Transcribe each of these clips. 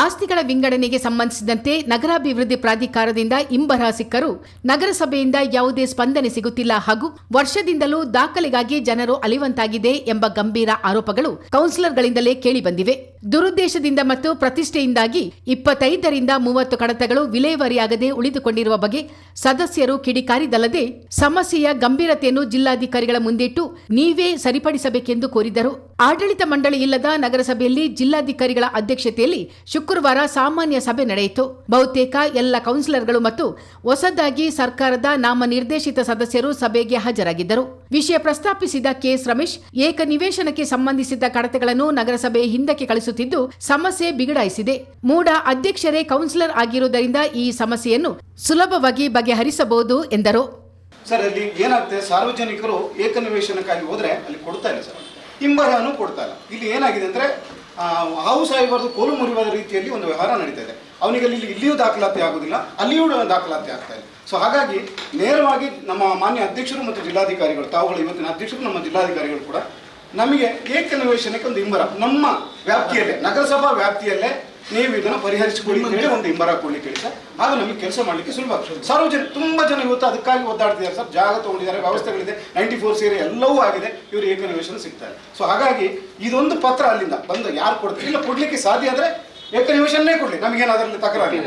ಆಸ್ತಿಗಳ ವಿಂಗಡಣೆಗೆ ಸಂಬಂಧಿಸಿದಂತೆ ನಗರಾಭಿವೃದ್ಧಿ ಪ್ರಾಧಿಕಾರದಿಂದ ಇಂಬರ ಸಿಕ್ಕರು ನಗರಸಭೆಯಿಂದ ಯಾವುದೇ ಸ್ಪಂದನೆ ಸಿಗುತ್ತಿಲ್ಲ ಹಾಗೂ ವರ್ಷದಿಂದಲೂ ದಾಖಲೆಗಾಗಿ ಜನರು ಅಲಿವಂತಾಗಿದೆ ಎಂಬ ಗಂಭೀರ ಆರೋಪಗಳು ಕೌನ್ಸಿಲರ್ಗಳಿಂದಲೇ ಕೇಳಿಬಂದಿವೆ ದುರುದ್ದೇಶದಿಂದ ಮತ್ತು ಪ್ರತಿಷ್ಠೆಯಿಂದಾಗಿ ಇಪ್ಪತ್ತೈದರಿಂದ ಮೂವತ್ತು ಕಡತಗಳು ವಿಲೇವಾರಿಯಾಗದೆ ಉಳಿದುಕೊಂಡಿರುವ ಬಗ್ಗೆ ಸದಸ್ಯರು ಕಿಡಿಕಾರಿದಲ್ಲದೆ ಸಮಸ್ಯೆಯ ಗಂಭೀರತೆಯನ್ನು ಜಿಲ್ಲಾಧಿಕಾರಿಗಳ ಮುಂದಿಟ್ಟು ನೀವೇ ಸರಿಪಡಿಸಬೇಕೆಂದು ಕೋರಿದರು. ಆಡಳಿತ ಮಂಡಳಿ ಇಲ್ಲದ ನಗರಸಭೆಯಲ್ಲಿ ಜಿಲ್ಲಾಧಿಕಾರಿಗಳ ಅಧ್ಯಕ್ಷತೆಯಲ್ಲಿ ಶುಕ್ರವಾರ ಸಾಮಾನ್ಯ ಸಭೆ ನಡೆಯಿತು. ಬಹುತೇಕ ಎಲ್ಲ ಕೌನ್ಸಿಲರ್ಗಳು ಮತ್ತು ಹೊಸದಾಗಿ ಸರ್ಕಾರದ ನಾಮ ನಿರ್ದೇಶಿತ ಸದಸ್ಯರು ಸಭೆಗೆ ಹಾಜರಾಗಿದ್ದರು. ವಿಷಯ ಪ್ರಸ್ತಾಪಿಸಿದ ಕೆಎಸ್ ರಮೇಶ್, ಏಕ ನಿವೇಶನಕ್ಕೆ ಸಂಬಂಧಿಸಿದ ಕಡತಗಳನ್ನು ನಗರಸಭೆ ಹಿಂದಕ್ಕೆ ಕಳಿಸುತ್ತಿದ್ದು ಸಮಸ್ಯೆ ಬಿಗಡಾಯಿಸಿದೆ. ಮೂಡ ಅಧ್ಯಕ್ಷರೇ ಕೌನ್ಸಿಲರ್ ಆಗಿರುವುದರಿಂದ ಈ ಸಮಸ್ಯೆಯನ್ನು ಸುಲಭವಾಗಿ ಬಗೆಹರಿಸಬಹುದು ಎಂದರು. ಸರ್, ಅಲ್ಲಿ ಏನಾಗ್ತದೆ? ಸಾರ್ವಜನಿಕರು ಏಕನಿವೇಶನಕ್ಕಾಗಿ ಹೋದ್ರೆ ಅಲ್ಲಿ ಕೊಡ್ತಾ ಇಲ್ಲ ಸರ್. ಹಿಂಬರನು ಕೊಡ್ತಾ ಇಲ್ಲ. ಇಲ್ಲಿ ಏನಾಗಿದೆ ಅಂದ್ರೆ ಹಾವು ಸಾಯಬಾರ್ದು ಕೋಲು ಮುರಿಯುವ ರೀತಿಯಲ್ಲಿ ಒಂದು ವ್ಯವಹಾರ ನಡೀತಾ ಇದೆ. ಅವನಿಗೆ ಅಲ್ಲಿ ಇಲ್ಲಿಯೂ ದಾಖಲಾತಿ ಆಗುದಿಲ್ಲ, ಅಲ್ಲಿಯೂ ದಾಖಲಾತಿ ಆಗ್ತಾ ಇಲ್ಲ ಸೊ ಹಾಗಾಗಿ ನೇರವಾಗಿ ನಮ್ಮ ಮಾನ್ಯ ಅಧ್ಯಕ್ಷರು ಮತ್ತು ಜಿಲ್ಲಾಧಿಕಾರಿಗಳು, ತಾವುಗಳು ಇವತ್ತಿನ ಅಧ್ಯಕ್ಷರು, ನಮ್ಮ ಜಿಲ್ಲಾಧಿಕಾರಿಗಳು ಕೂಡ ನಮಗೆ ಏಕನಿವೇಶನಕ್ಕೆ ಒಂದು ಹಿಂಬರ. ನಮ್ಮ ವ್ಯಾಪ್ತಿಯಲ್ಲೇ ನಗರಸಭಾ ವ್ಯಾಪ್ತಿಯಲ್ಲೇ ನೀವು ಇದನ್ನು ಪರಿಹರಿಸಿಕೊಳ್ಳಿ ಅಂತ ಹೇಳಿ ಒಂದು ಹಿಂಬರ ಕೊಡ್ಲಿಕ್ಕೆ ಹೇಳಿ ಸರ್. ಅದು ನಮಗೆ ಕೆಲಸ ಮಾಡಲಿಕ್ಕೆ ಸುಲಭ. ಆಗ್ತದೆ ಸಾರ್ವಜನಿಕ ತುಂಬ ಜನ ಇವತ್ತು ಅದಕ್ಕಾಗಿ ಒದ್ದಾಡ್ತಿದ್ದಾರೆ ಸರ್. ಜಾಗ ತಗೊಂಡಿದ್ದಾರೆ ವ್ಯವಸ್ಥೆಗಳಿದೆ ನೈಂಟಿ ಫೋರ್ ಸೇರಿ ಎಲ್ಲವೂ ಆಗಿದೆ. ಇವರು ಏಕನಿವೇಶನ ಸಿಗ್ತಾರೆ. ಸೊ ಹಾಗಾಗಿ ಇದೊಂದು ಪತ್ರ ಅಲ್ಲಿಂದ ಬಂದು ಯಾರು ಕೊಡ್ತಾರೆ? ಇಲ್ಲ ಕೊಡ್ಲಿಕ್ಕೆ ಸಾಧ್ಯ ಆದರೆ ಏಕನಿವೇಶನೇ ಕೊಡ್ಲಿ. ನಮಗೇನು ಅದರಲ್ಲಿ ತಕರಾರು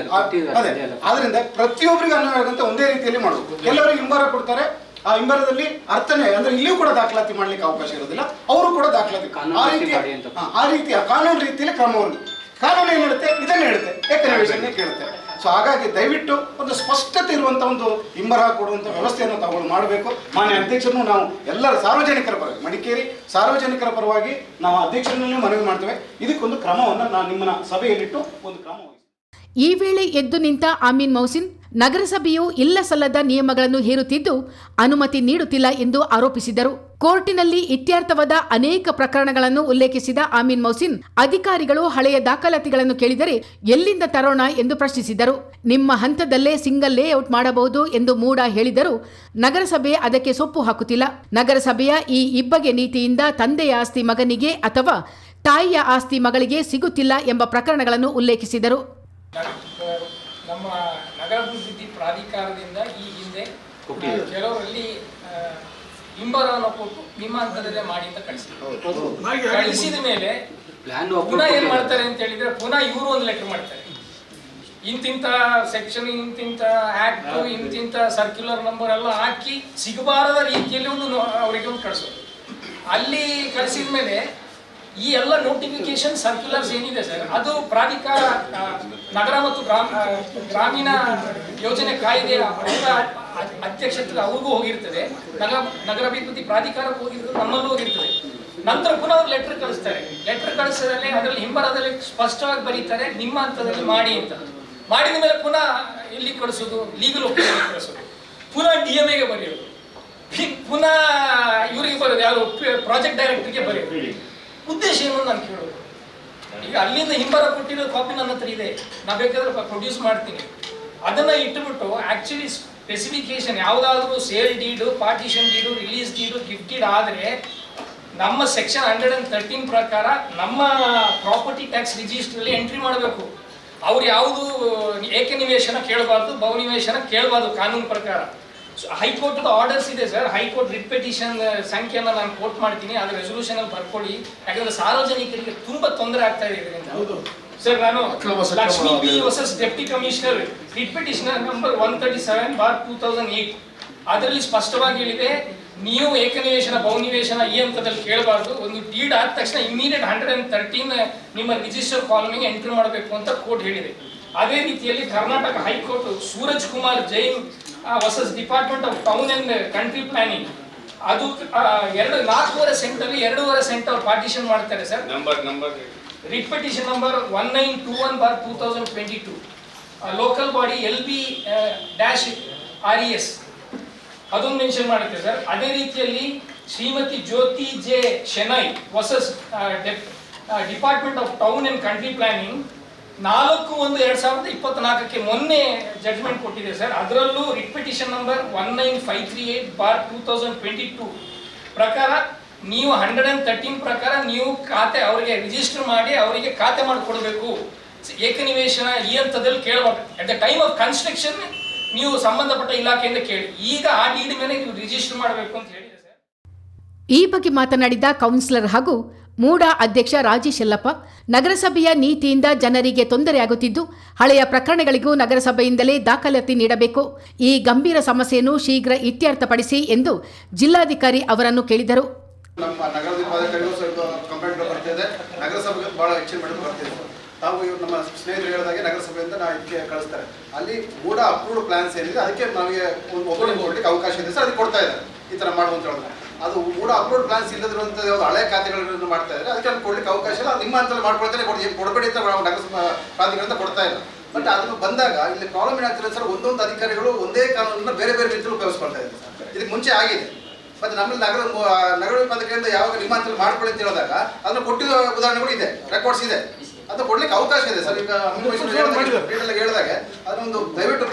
ಅದೇ. ಆದ್ರಿಂದ ಪ್ರತಿಯೊಬ್ಬರಿಗೂ ಅನ್ವಯವಾಗಂತ ಒಂದೇ ರೀತಿಯಲ್ಲಿ ಮಾಡಬೇಕು. ಎಲ್ಲರಿಗೂ ಹಿಂಬರ ಕೊಡ್ತಾರೆ. ಆ ಹಿಂಬರದಲ್ಲಿ ಅರ್ಥನೇ ಅಂದ್ರೆ ಇಲ್ಲಿಯೂ ಕೂಡ ದಾಖಲಾತಿ ಮಾಡ್ಲಿಕ್ಕೆ ಅವಕಾಶ ಇರೋದಿಲ್ಲ ಅವರು ಕೂಡ ದಾಖಲಾತಿ ಕಾನೂನು ಆ ರೀತಿ ರೀತಿಯ. ಆ ರೀತಿಯ ಕಾನೂನು ರೀತಿಯಲ್ಲಿ ಕ್ರಮವನ್ನು. ಕಾನೂನು ಏನ್ ಹೇಳುತ್ತೆ? ಇದನ್ನ ಹೇಳುತ್ತೆ ಏಕನಿವೇಶನೇ ಕೇಳುತ್ತೆ. ಸೊ ಹಾಗಾಗಿ ದಯವಿಟ್ಟು ಒಂದು ಸ್ಪಷ್ಟತೆ ಇರುವಂತ ಒಂದು ಹಿಂಬರಹ ಕೊಡುವಂತ ವ್ಯವಸ್ಥೆಯನ್ನು ತಾವುಗಳು ಮಾಡಬೇಕು. ಮಾನ್ಯ ಅಧ್ಯಕ್ಷರನ್ನು ನಾವು ಎಲ್ಲರ ಸಾರ್ವಜನಿಕರ ಪರವಾಗಿ ಮಡಿಕೇರಿ ಸಾರ್ವಜನಿಕರ ಪರವಾಗಿ ನಾವು ಅಧ್ಯಕ್ಷರನ್ನೇ ಮನವಿ ಮಾಡ್ತೇವೆ. ಇದಕ್ಕೊಂದು ಕ್ರಮವನ್ನು ನಾನು ನಿಮ್ಮನ್ನ ಸಭೆಯಲ್ಲಿಟ್ಟು ಒಂದು ಕ್ರಮ. ಈ ವೇಳೆ ಎದ್ದು ನಿಂತ ಆಮೀನ್ ಮೌಸಿನ್, ನಗರಸಭೆಯು ಇಲ್ಲ ಸಲ್ಲದ ನಿಯಮಗಳನ್ನು ಹೇರುತ್ತಿದ್ದು ಅನುಮತಿ ನೀಡುತ್ತಿಲ್ಲ ಎಂದು ಆರೋಪಿಸಿದರು. ಕೋರ್ಟಿನಲ್ಲಿ ಇತ್ಯರ್ಥವಾದ ಅನೇಕ ಪ್ರಕರಣಗಳನ್ನು ಉಲ್ಲೇಖಿಸಿದ ಆಮೀನ್ ಮೌಸಿನ್, ಅಧಿಕಾರಿಗಳು ಹಳೆಯ ದಾಖಲಾತಿಗಳನ್ನು ಕೇಳಿದರೆ ಎಲ್ಲಿಂದ ತರೋಣ ಎಂದು ಪ್ರಶ್ನಿಸಿದರು. ನಿಮ್ಮ ಹಂತದಲ್ಲೇ ಸಿಂಗಲ್ ಲೇಔಟ್ ಮಾಡಬಹುದು ಎಂದು ಮೂಡ ಹೇಳಿದರು ನಗರಸಭೆ ಅದಕ್ಕೆ ಸೊಪ್ಪು ಹಾಕುತ್ತಿಲ್ಲ. ನಗರಸಭೆಯ ಈ ಇಬ್ಬಗೆ ನೀತಿಯಿಂದ ತಂದೆಯ ಆಸ್ತಿ ಮಗನಿಗೆ ಅಥವಾ ತಾಯಿಯ ಆಸ್ತಿ ಮಗಳಿಗೆ ಸಿಗುತ್ತಿಲ್ಲ ಎಂಬ ಪ್ರಕರಣಗಳನ್ನು ಉಲ್ಲೇಖಿಸಿದರು. ನಮ್ಮ ನಗರಾಭಿವೃದ್ಧಿ ಪ್ರಾಧಿಕಾರದಿಂದ ಈ ಹಿಂದೆ ಕೆಲವರಲ್ಲಿ ಆ, ಹಿಂಬರವನ್ನು ಕೊಟ್ಟು ನಿಮ್ಮ ಹಂತದಲ್ಲೇ ಮಾಡಿ ಅಂತ ಕಳಿಸಿದ್ರು. ಕಳಿಸಿದ ಮೇಲೆ ಪ್ಲಾನ್ ಪುನಃ ಏನ್ ಮಾಡ್ತಾರೆ ಅಂತ ಹೇಳಿದ್ರೆ ಪುನಃ ಇವರು ಒಂದು ಲೆಟರ್ ಮಾಡ್ತಾರೆ. ಇಂತಿಂತ ಸೆಕ್ಷನ್ ಇಂತಿಂತ ಆಕ್ಟ್ ಇಂತಿಂತ ಸರ್ಕ್ಯುಲರ್ ನಂಬರ್ ಎಲ್ಲ ಹಾಕಿ ಸಿಗಬಾರದ ರೀತಿಯಲ್ಲಿ ಒಂದು ಅವರಿಗೆ ಒಂದು ಕಳಿಸೋದು. ಅಲ್ಲಿ ಕಳಿಸಿದ ಮೇಲೆ ಈ ಎಲ್ಲ ನೋಟಿಫಿಕೇಶನ್ ಸರ್ಕ್ಯುಲರ್ಸ್ ಏನಿದೆ ಸರ್ ಅದು ಪ್ರಾಧಿಕಾರ ನಗರ ಮತ್ತು ಗ್ರಾಮ ಗ್ರಾಮೀಣ ಯೋಜನೆ ಕಾಯ್ದೆಯ ಅಧ್ಯಕ್ಷತೆ ಅವ್ರಿಗೂ ಹೋಗಿರ್ತದೆ. ನಗರ ನಗರಾಭಿವೃದ್ಧಿ ಪ್ರಾಧಿಕಾರಕ್ಕೂ ಹೋಗಿರ್ತದೆ, ನಮ್ಮಲ್ಲೂ ಹೋಗಿರ್ತದೆ. ನಂತರ ಪುನಃ ಅವ್ರು ಲೆಟರ್ ಕಳಿಸ್ತಾರೆ. ಲೆಟರ್ ಕಳಿಸಿದಲ್ಲಿ ಅದರಲ್ಲಿ ಹಿಂಬರದಲ್ಲಿ ಸ್ಪಷ್ಟವಾಗಿ ಬರೀತಾರೆ, ನಿಮ್ಮ ಹಂತದಲ್ಲಿ ಮಾಡಿ ಅಂತ. ಮಾಡಿದ ಮೇಲೆ ಪುನಃ ಎಲ್ಲಿ ಕಳಿಸೋದು? ಲೀಗಲ್ ಒಪ್ಪಿಗೆ ಕಳಿಸೋದು? ಪುನಃ ಡಿ ಎಂ ಎಗೆ ಬರೆಯೋದು. ಪುನಃ ಇವರಿಗೆ ಬರೋದು, ಯಾರು ಪ್ರಾಜೆಕ್ಟ್ ಡೈರೆಕ್ಟರ್ಗೆ ಬರೆಯೋದು. ಉದ್ದೇಶ ಏನು ನಾನು ಕೇಳೋದು? ಈಗ ಅಲ್ಲಿಂದ ಹಿಂಬರ ಕೊಟ್ಟಿರೋ ಕಾಪಿ ನನ್ನ ಹತ್ರ ಇದೆ. ನಾ ಬೇಕಾದ್ರೆ ಪ್ರೊಡ್ಯೂಸ್ ಮಾಡ್ತೀನಿ. ಅದನ್ನ ಇಟ್ಟುಬಿಟ್ಟು ಆಕ್ಚುಲಿ ಸ್ಪೆಸಿಫಿಕೇಶನ್ ಯಾವುದಾದ್ರೂ sale deed partition deed release deed gift deed ಆದರೆ ನಮ್ಮ ಸೆಕ್ಷನ್ ಹಂಡ್ರೆಡ್ ಅಂಡ್ ತರ್ಟೀನ್ ಪ್ರಕಾರ ನಮ್ಮ ಪ್ರಾಪರ್ಟಿ ಟ್ಯಾಕ್ಸ್ ರಿಜಿಸ್ಟ್ರಲ್ಲಿ ಎಂಟ್ರಿ ಮಾಡಬೇಕು. ಅವ್ರು ಯಾವುದು ಏಕನಿವೇಶನ ಕೇಳಬಾರ್ದು, ಬಹುನಿವೇಶನ ಕೇಳಬಾರ್ದು ಕಾನೂನು ಪ್ರಕಾರ. ಹೈಕೋರ್ಟ್ ಆರ್ಡರ್ಸ್ ಇದೆ ಸರ್ ಹೈಕೋರ್ಟ್ ರಿಟ್ ಸಂಖ್ಯೆಯನ್ನು ನಾನು ಕೋಟ್ ಮಾಡ್ತೀನಿ. ಅದು ರೆಸೊಲ್ಯೂಷನ್ ಅಲ್ಲಿ ಬರ್ಕೊಳ್ಳಿ. ಯಾಕಂದ್ರೆ ಸಾರ್ವಜನಿಕರಿಗೆ ತುಂಬಾ ತೊಂದರೆ ಆಗ್ತಾ ಇದೆ ಇದರಿಂದ. ಸರ್ ನಾನು Lakshmi B versus deputy commissioner writ petitioner number one thirty seven bar two thousand eight ಅದರಲ್ಲಿ ಸ್ಪಷ್ಟವಾಗಿ ಹೇಳಿದೆ ನೀವು ಏಕನಿವೇಶನ ಬಹುನಿವೇಶನ ಈ ಹಂತದಲ್ಲಿ ಕೇಳಬಾರ್ದು. ಒಂದು ಡೀಡ್ ಆದ ತಕ್ಷಣ ಇಮಿಡಿಯೇಟ್ ಹಂಡ್ರೆಡ್ ಅಂಡ್ ತರ್ಟೀನ್ ನಿಮ್ಮ ರಿಜಿಸ್ಟರ್ ಕಾಲಮಿಗೆ ಎಂಟ್ರಿ ಮಾಡಬೇಕು ಅಂತ ಕೋರ್ಟ್ ಹೇಳಿದೆ. ಅದೇ ರೀತಿಯಲ್ಲಿ Karnataka high court Suraj Kumar Jain versus department of town and country planning ಅದು ಎರಡು ನಾಲ್ಕೂವರೆ ಸೆಂಟರ್ ಎರಡೂವರೆ ಸೆಂಟ್ ಅವ್ರು ಪಾರ್ಟಿಷನ್ ಮಾಡ್ತಾರೆ sir. Number number repetition petition number one nine two one bar two thousand twenty two local body L B dash R E S ಅದೊಂದು mention ಮಾಡುತ್ತೆ sir. ಅದೇ ರೀತಿಯಲ್ಲಿ Shrimati Jyothi J. Shenoy versus department of town and country planning ನಾಲ್ಕು ಒಂದು ಎರಡ್ ಸಾವಿರದ ಇಪ್ಪತ್ನಾಲ್ಕಕ್ಕೆ ಮೊನ್ನೆ judgment ಕೊಟ್ಟಿದೆ ಸರ್ ಅದರಲ್ಲೂ repetition number one nine five three eight bar two thousand twenty two ಪ್ರಕಾರ ನೀವು ಹಂಡ್ರೆಡ್ ಅಂಡ್ ತರ್ಟೀನ್ ಪ್ರಕಾರ ನೀವು ಖಾತೆ ಅವರಿಗೆ ರಿಜಿಸ್ಟರ್ ಮಾಡಿ ಅವರಿಗೆ ಖಾತೆ ಮಾಡಿಕೊಡ್ಬೇಕು. ಏಕನಿವೇಶನ ಈ ಹಂತದಲ್ಲಿ ಕೇಳಬಾರ್ದು. At the time of construction ನೀವು ಸಂಬಂಧಪಟ್ಟ ಇಲಾಖೆಯಿಂದ ಕೇಳಿ. ಈಗ ಆ ಡೀಡ್ ಮೇಲೆ ನೀವು ರಿಜಿಸ್ಟರ್ ಮಾಡಬೇಕು ಅಂತ ಹೇಳಿದೆ ಸರ್ ಈ ಬಗ್ಗೆ ಮಾತನಾಡಿದ ಕೌನ್ಸಿಲರ್ ಹಾಗೂ ಮೂಡಾ ಅಧ್ಯಕ್ಷ ರಾಜೇಶ್ ಯಲ್ಲಪ್ಪ ನಗರಸಭೆಯ ನೀತಿಯಿಂದ ಜನರಿಗೆ ತೊಂದರೆಯಾಗುತ್ತಿದ್ದು, ಹಳೆಯ ಪ್ರಕರಣಗಳಿಗೂ ನಗರಸಭೆಯಿಂದಲೇ ದಾಖಲಾತಿ ನೀಡಬೇಕು. ಈ ಗಂಭೀರ ಸಮಸ್ಯೆಯನ್ನು ಶೀಘ್ರ ಇತ್ಯರ್ಥಪಡಿಸಿ ಎಂದು ಜಿಲ್ಲಾಧಿಕಾರಿ ಅವರನ್ನು ಕೇಳಿದರು. ತಾವು ನಮ್ಮ ಸ್ನೇಹಿತರು ಹೇಳಿದಾಗೆ ನಗರಸಭೆಯಿಂದ ನಾವು ಇದಕ್ಕೆ ಕಳಿಸ್ತಾರೆ. ಅಲ್ಲಿ ಕೂಡ ಅಪ್ರೂವ್ಡ್ ಪ್ಲಾನ್ಸ್ ಏನಿದೆ, ಅದಕ್ಕೆ ನಮಗೆ ಒಂದು ಒಬ್ಬರಿಗೆ ಕೊಡ್ಲಿಕ್ಕೆ ಅವಕಾಶ ಇದೆ. ಸರ್, ಅದಕ್ಕೆ ಕೊಡ್ತಾ ಇದ್ದಾರೆ. ಈ ಥರ ಮಾಡುವಂತ ಹೇಳಿದ್ರೆ ಅದು ಕೂಡ ಅಪ್ಲೋಡ್ ಪ್ಲಾನ್ಸ್ ಇಲ್ಲದಿರುವಂಥ ಯಾವ್ದು ಹಳೆ ಖಾತೆಗಳನ್ನು ಮಾಡ್ತಾ ಇದ್ದಾರೆ. ಅದಕ್ಕೆ ಅಲ್ಲಿ ಕೊಡ್ಲಿಕ್ಕೆ ಅವಕಾಶ ಇಲ್ಲ. ನಿಮ್ಮ ಅಂತಲ್ಲಿ ಮಾಡ್ಕೊಳ್ತಾರೆ. ಕೊಡಿ ಕೊಡಬೇಡಿ ಅಂತ ನಾವು ನಗರಸಭಾ ಪ್ರಾಧಿಕಾರ ಕೊಡ್ತಾ ಇಲ್ಲ. ಬಟ್ ಅದನ್ನು ಬಂದಾಗ ಇಲ್ಲಿ ಪ್ರಾಬ್ಲಮ್ ಏನಾಗ್ತದೆ ಸರ್ ಒಂದೊಂದು ಅಧಿಕಾರಿಗಳು ಒಂದೇ ಕಾನೂನನ್ನ ಬೇರೆ ಬೇರೆ ರೀತಿಯಲ್ಲಿ ಉಪಯೋಗಿಸ್ಕೊಳ್ತಾ ಇದ್ದಾರೆ. ಸರ್ ಇದಕ್ಕೆ ಮುಂಚೆ ಆಗಿದೆ. ಮತ್ತೆ ನಮ್ಮಲ್ಲಿ ನಗರ ನಗರ ಪಾಲಿಕೆಯಿಂದ ಯಾವಾಗ ನಿಮಾಂತರ ಮಾಡ್ಕೊಳ್ಳಿ ಅಂತ ಹೇಳಿದಾಗ ಅದನ್ನು ಕೊಟ್ಟಿರೋ ಉದಾಹರಣೆಗಳು ಇದೆ. ರೆಕಾರ್ಡ್ಸ್ ಇದೆ. ಅದು ಕೊಡ್ಲಿಕ್ಕೆ ಅವಕಾಶ ಇದೆ. ಸರ್ ಈಗ ಹೇಳಿದಾಗ ಅದನ್ನೊಂದು ದಯವಿಟ್ಟು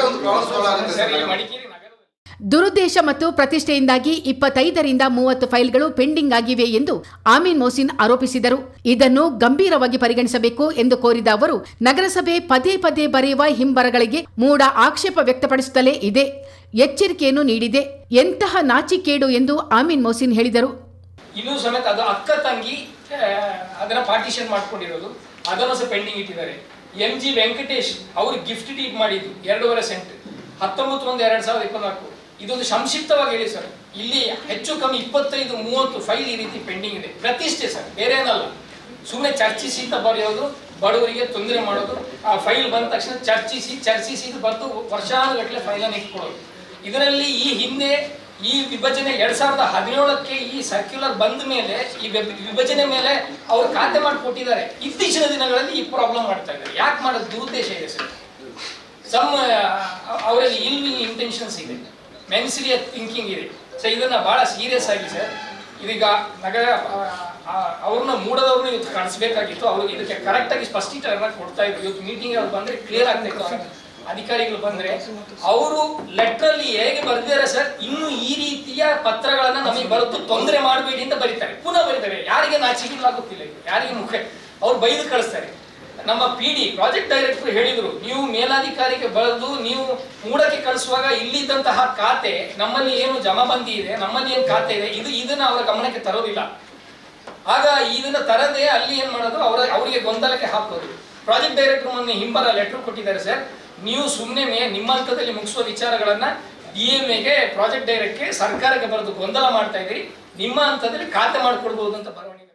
ಒಂದು ಪ್ರಾಬ್ಲಮ್ ಸಾಲ್ವ್ ಆಗುತ್ತೆ ಸರ್ ಸರ್ ಈ ಮಡಿಕೇರಿ ನಗರದಲ್ಲಿ ದುರುದ್ದೇಶ ಮತ್ತು ಪ್ರತಿಷ್ಠೆಯಿಂದಾಗಿ ಇಪ್ಪತ್ತೈದರಿಂದ ಮೂವತ್ತು ಫೈಲ್ಗಳು ಪೆಂಡಿಂಗ್ ಆಗಿವೆ ಎಂದು ಆಮೀನ್ ಮೋಸಿನ್ ಆರೋಪಿಸಿದರು. ಇದನ್ನು ಗಂಭೀರವಾಗಿ ಪರಿಗಣಿಸಬೇಕು ಎಂದು ಕೋರಿದ ಅವರು, ನಗರಸಭೆ ಪದೇ ಪದೇ ಬರೆಯುವ ಹಿಂಬರಗಳಿಗೆ ಮೂಡ ಆಕ್ಷೇಪ ವ್ಯಕ್ತಪಡಿಸುತ್ತಲೇ ಇದೆ, ಎಚ್ಚರಿಕೆಯನ್ನು ನೀಡಿದೆ. ಎಂತಹ ನಾಚಿಕೇಡು ಎಂದು ಆಮೀನ್ ಮೋಸಿನ್ ಹೇಳಿದರು. ಇನ್ನೂ ಸಮೇತ ಅದು ಅಕ್ಕ ತಂಗಿ ಅದರ ಪಾರ್ಟಿಷನ್ ಮಾಡ್ಕೊಂಡಿರೋದು, ಅದನ್ನು ಸಹ ಪೆಂಡಿಂಗ್ ಇಟ್ಟಿದ್ದಾರೆ. ಎಂ ಜಿ ವೆಂಕಟೇಶ್ ಅವರು ಗಿಫ್ಟ್ ಡೀಡ್ ಮಾಡಿದ್ದು, ಎರಡೂವರೆ ಸೆಂಟ್ ಹತ್ತೊಂಬತ್ತು ಒಂದು ಎರಡು ಸಾವಿರದ ಇಪ್ಪತ್ನಾಲ್ಕು. ಇದೊಂದು ಸಂಕ್ಷಿಪ್ತವಾಗಿ ಹೇಳಿ ಸರ್. ಇಲ್ಲಿ ಹೆಚ್ಚು ಕಮ್ಮಿ ಇಪ್ಪತ್ತೈದು, ಮೂವತ್ತು ಫೈಲ್ ಈ ರೀತಿ ಪೆಂಡಿಂಗ್ ಇದೆ. ಪ್ರತಿಷ್ಠೆ ಸರ್, ಬೇರೆ ಏನಲ್ಲ. ಸುಮ್ಮನೆ ಚರ್ಚಿಸಿ ಅಂತ ಬರೆಯೋದು, ಬಡವರಿಗೆ ತೊಂದರೆ ಮಾಡೋದು, ಆ ಫೈಲ್ ಬಂದ ತಕ್ಷಣ ಚರ್ಚಿಸಿ ಚರ್ಚಿಸಿ ಬಂದು ವರ್ಷಾನುಗಟ್ಟಲೆ ಫೈಲನ್ನು ಇಟ್ಕೊಳ್ಳೋದು. ಇದರಲ್ಲಿ ಈ ಹಿಂದೆ ಈ ವಿಭಜನೆ ಎರಡ್ ಸಾವಿರದ ಹದಿನೇಳಕ್ಕೆ ಈ ಸರ್ಕ್ಯುಲರ್ ಬಂದ ಮೇಲೆ, ಈ ವಿಭಜನೆ ಮೇಲೆ ಅವರು ಖಾತೆ ಮಾಡಿಕೊಟ್ಟಿದ್ದಾರೆ ಇತ್ತೀಚಿನ ದಿನಗಳಲ್ಲಿ ಈ ಪ್ರಾಬ್ಲಮ್ ಮಾಡ್ತಾ ಇದ್ದಾರೆ. ಯಾಕೆ ಮಾಡೋದು ದುರುದ್ದೇಶ ಇದೆ ಸರ್? ಸಮ್ ಅವರಲ್ಲಿ ಇಲ್ಲಿ ಇಂಟೆನ್ಷನ್ಸ್ ಇದೆ. ಮೆನ್ಸಿರಿಯ ಥಿಂಕಿಂಗ್ ಇದೆ. ಸೊ ಇದನ್ನು ಭಾಳ ಸೀರಿಯಸ್ ಆಗಿ ಸರ್ ಇದೀಗ ನಗರ ಅವ್ರನ್ನ ಮೂಡದವ್ರನ್ನ ಇವತ್ತು ಕಳಿಸ್ಬೇಕಾಗಿತ್ತು ಅವ್ರಿಗೆ ಇದಕ್ಕೆ ಕರೆಕ್ಟಾಗಿ ಸ್ಪಷ್ಟೀಕರಣ ಕೊಡ್ತಾ ಇದ್ರು. ಇವತ್ತು ಮೀಟಿಂಗ್ ಅವ್ರು ಬಂದರೆ ಕ್ಲಿಯರ್ ಆಗಬೇಕು ಅಧಿಕಾರಿಗಳು ಬಂದರೆ ಅವರು ಲೆಟ್ರಲ್ಲಿ ಹೇಗೆ ಬರೆದಿದ್ದಾರೆ ಸರ್ ಇನ್ನು ಈ ರೀತಿಯ ಪತ್ರಗಳನ್ನು ನಮಗೆ ಬರೆದು ತೊಂದರೆ ಮಾಡಬೇಡಿ ಅಂತ ಬರೀತಾರೆ. ಪುನಃ ಬರೀತಾರೆ. ಯಾರಿಗೆ ನಾಚಿಕೆಗಳಾಗುತ್ತಿಲ್ಲ ಯಾರಿಗೆ ಮುಖ ಅವ್ರು ಬೈದು ಕಳಿಸ್ತಾರೆ. ನಮ್ಮ ಪಿ ಡಿ ಪ್ರಾಜೆಕ್ಟ್ ಡೈರೆಕ್ಟರ್ ಹೇಳಿದರು, ನೀವು ಮೇಲಾಧಿಕಾರಿಗೆ ಬರೆದು, ನೀವು ಮೂಡಕ್ಕೆ ಕಳಿಸುವಾಗ ಇಲ್ಲಿದ್ದಂತಹ ಖಾತೆ, ನಮ್ಮಲ್ಲಿ ಏನು ಜಮಾಬಂದಿ ಇದೆ, ನಮ್ಮಲ್ಲಿ ಏನು ಖಾತೆ ಇದೆ, ಇದು ಇದನ್ನ ಅವರ ಗಮನಕ್ಕೆ ತರೋದಿಲ್ಲ. ಆಗ ಇದನ್ನ ತರದೇ ಅಲ್ಲಿ ಏನ್ ಮಾಡೋದು? ಅವರ, ಅವರಿಗೆ ಗೊಂದಲಕ್ಕೆ ಹಾಕೋದು. ಪ್ರಾಜೆಕ್ಟ್ ಡೈರೆಕ್ಟರ್ ಮೊನ್ನೆ ಹಿಂಬರ ಲೆಟರ್ ಕೊಟ್ಟಿದ್ದಾರೆ ಸರ್. ನೀವು ಸುಮ್ಮನೆ ನಿಮ್ಮ ಹಂತದಲ್ಲಿ ಮುಗಿಸುವ ವಿಚಾರಗಳನ್ನ ಡಿ ಎಂ ಎಗೆ, ಪ್ರಾಜೆಕ್ಟ್ ಡೈರೆಕ್ಟ್ಗೆ ಸರ್ಕಾರಕ್ಕೆ ಬರೆದು ಗೊಂದಲ ಮಾಡ್ತಾ ಇದ್ದೀರಿ. ನಿಮ್ಮ ಹಂತದಲ್ಲಿ ಖಾತೆ ಮಾಡ್ಕೊಡ್ಬೋದು ಅಂತ ಬರವಣಿಗೆ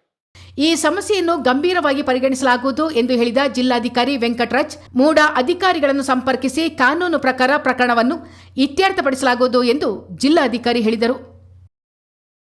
ಈ ಸಮಸ್ಯೆಯನ್ನು ಗಂಭೀರವಾಗಿ ಪರಿಗಣಿಸಲಾಗುವುದು ಎಂದು ಹೇಳಿದ ಜಿಲ್ಲಾಧಿಕಾರಿ ವೆಂಕಟರಾಜ್, ಮೂಡ ಅಧಿಕಾರಿಗಳನ್ನು ಸಂಪರ್ಕಿಸಿ ಕಾನೂನು ಪ್ರಕಾರ ಪ್ರಕರಣವನ್ನು ಇತ್ಯರ್ಥಪಡಿಸಲಾಗುವುದು ಎಂದು ಜಿಲ್ಲಾಧಿಕಾರಿ ಹೇಳಿದರು.